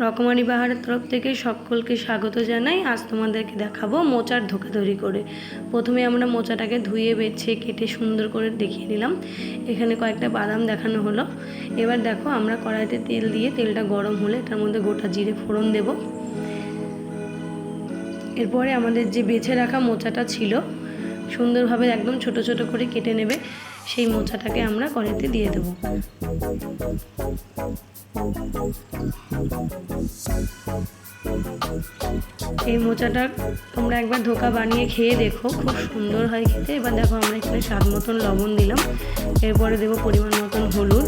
রকমারি বাহারের তরফ থেকে সকলকে স্বাগত জানাই। আজ তোমাদেরকে দেখাবো মোচার ধোকা তৈরি করে। প্রথমে আমরা মোচাটাকে ধুয়ে, বেছে, কেটে, সুন্দর করে দেখিয়ে নিলাম এখানে কয়েকটা বাদাম দেখানো হলো। এবার দেখো, আমরা কড়াইতে তেল দিয়ে তেলটা গরম হলে তার মধ্যে গোটা জিরে ফোড়ন দেব। এরপরে আমাদের যে বেছে রাখা মোচাটা ছিল সুন্দরভাবে একদম ছোট ছোট করে কেটে নেবে, সেই মোচাটাকে আমরা কড়াইতে দিয়ে দেবো। এই মোচাটা তোমরা একবার ধোকা বানিয়ে খেয়ে দেখো, খুব সুন্দর হয় খেতে। এবার দেখো আমরা এখানে স্বাদ মতন লবণ দিলাম। এরপরে দেবো পরিমাণ মতন হলুদ,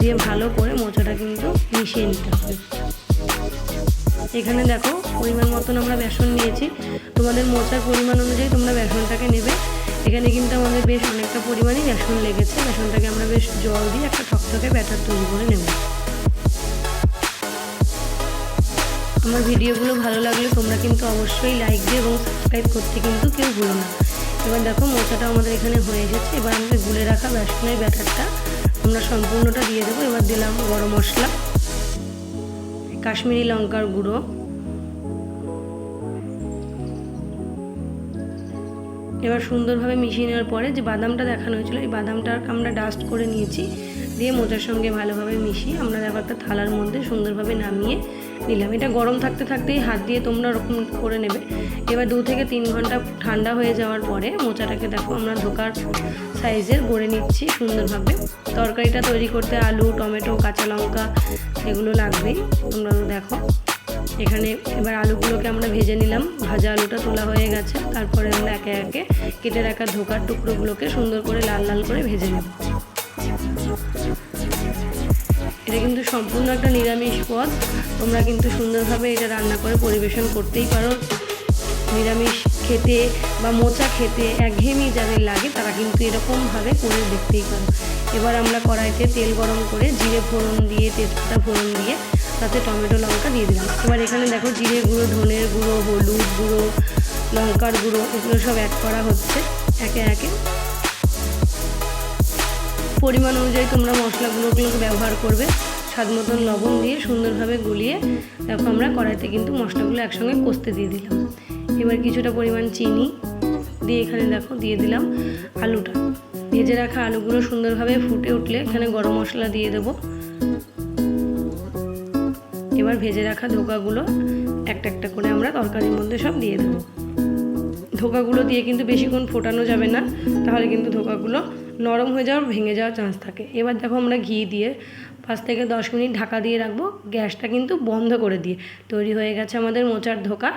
দিয়ে ভালো করে মোচাটা কিন্তু মিশিয়ে নিতে হবে। এখানে দেখো পরিমাণ মতন আমরা বেসন নিয়েছি। তোমাদের মোচার পরিমাণ অনুযায়ী তোমরা বেসনটাকে এখানে কিন্তু আমাদের বেশ অনেকটা পরিমাণই বেসন লেগেছে। বেসনটাকে আমরা বেশ জল দিয়ে একটা ঠকঠকে ব্যাটার তৈরি করে নেব। আমার ভিডিওগুলো ভালো লাগলে তোমরা কিন্তু অবশ্যই লাইক দিয়ে এবং সাবস্ক্রাইব করতে কিন্তু কেউ ভুলো না। এবার দেখো মোচাটা আমাদের এখানে হয়ে এসেছে। এবার আমাদের গুলে রাখা বেসনের ব্যাটারটা আমরা সম্পূর্ণটা দিয়ে দেবো। এবার দিলাম গরম মশলা, কাশ্মীরি লঙ্কার গুঁড়ো। এবার সুন্দরভাবে মিশিয়ে নেওয়ার পরে যে বাদামটা দেখানো হয়েছিল, এই বাদামটা আমরা ডাস্ট করে নিয়েছি। দিয়ে মোচার সঙ্গে ভালোভাবে মিশিয়ে আমরা দেখো একটা থালার মধ্যে সুন্দরভাবে নামিয়ে নিলাম। এটা গরম থাকতে থাকতেই হাত দিয়ে তোমরা ওরকম করে নেবে। এবার দু থেকে তিন ঘণ্টা ঠান্ডা হয়ে যাওয়ার পরে মোচাটাকে দেখো, আমরা ধোকার সাইজের গড়ে নিচ্ছি সুন্দরভাবে। তরকারিটা তৈরি করতে আলু, টমেটো, কাঁচা লঙ্কা, এগুলো লাগবেই। তোমরা দেখো। এখানে এবার আলুগুলোকে আমরা ভেজে নিলাম। ভাজা আলুটা তোলা হয়ে গেছে। তারপরে আমরা একে একে কেটে রাখা ধোকার টুকরোগুলোকে সুন্দর করে লাল লাল করে ভেজে নেব। এটা কিন্তু সম্পূর্ণ একটা নিরামিষ পদ। তোমরা কিন্তু সুন্দরভাবে এটা রান্না করে পরিবেশন করতেই পারো। নিরামিষ খেতে বা মোচা খেতে একঘেয়েমি যাদের লাগে, তারা কিন্তু এরকমভাবে করে দেখতেই পারো। এবার আমরা কড়াইতে তেল গরম করে জিরে ফোড়ন দিয়ে, তেজপাতা ফোড়ন দিয়ে তাতে টমেটো লঙ্কা দিয়ে দিলাম। এবার এখানে দেখো জিরে গুঁড়ো ধনের গুঁড়ো, হলুদ গুঁড়ো, লঙ্কার গুঁড়ো, এগুলো সব অ্যাড করা হচ্ছে একে একে। পরিমাণ অনুযায়ী তোমরা মশলাগুলোগুলোকে ব্যবহার করবে। স্বাদ মতন লবণ দিয়ে সুন্দরভাবে গুলিয়ে দেখো আমরা কড়াইতে কিন্তু মশলাগুলো একসঙ্গে কষতে দিয়ে দিলাম। এবার কিছুটা পরিমাণ চিনি দিয়ে এখানে দেখো দিয়ে দিলাম আলুটা। ভেজে রাখা আলুগুলো সুন্দরভাবে ফুটে উঠলে এখানে গরম মশলা দিয়ে দেবো। এবার ভেজে রাখা ধোকাগুলো একটা একটা করে আমরা তরকারির মধ্যে সব দিয়ে দেবো। ধোকাগুলো দিয়ে কিন্তু বেশিক্ষণ ফোটানো যাবে না, তাহলে কিন্তু ধোকাগুলো নরম হয়ে যাওয়ার, ভেঙে যাওয়ার চান্স থাকে। এবার দেখো আমরা ঘি দিয়ে পাঁচ থেকে দশ মিনিট ঢাকা দিয়ে রাখব। গ্যাসটা কিন্তু বন্ধ করে দিয়ে। তৈরি হয়ে গেছে আমাদের মোচার ধোকা।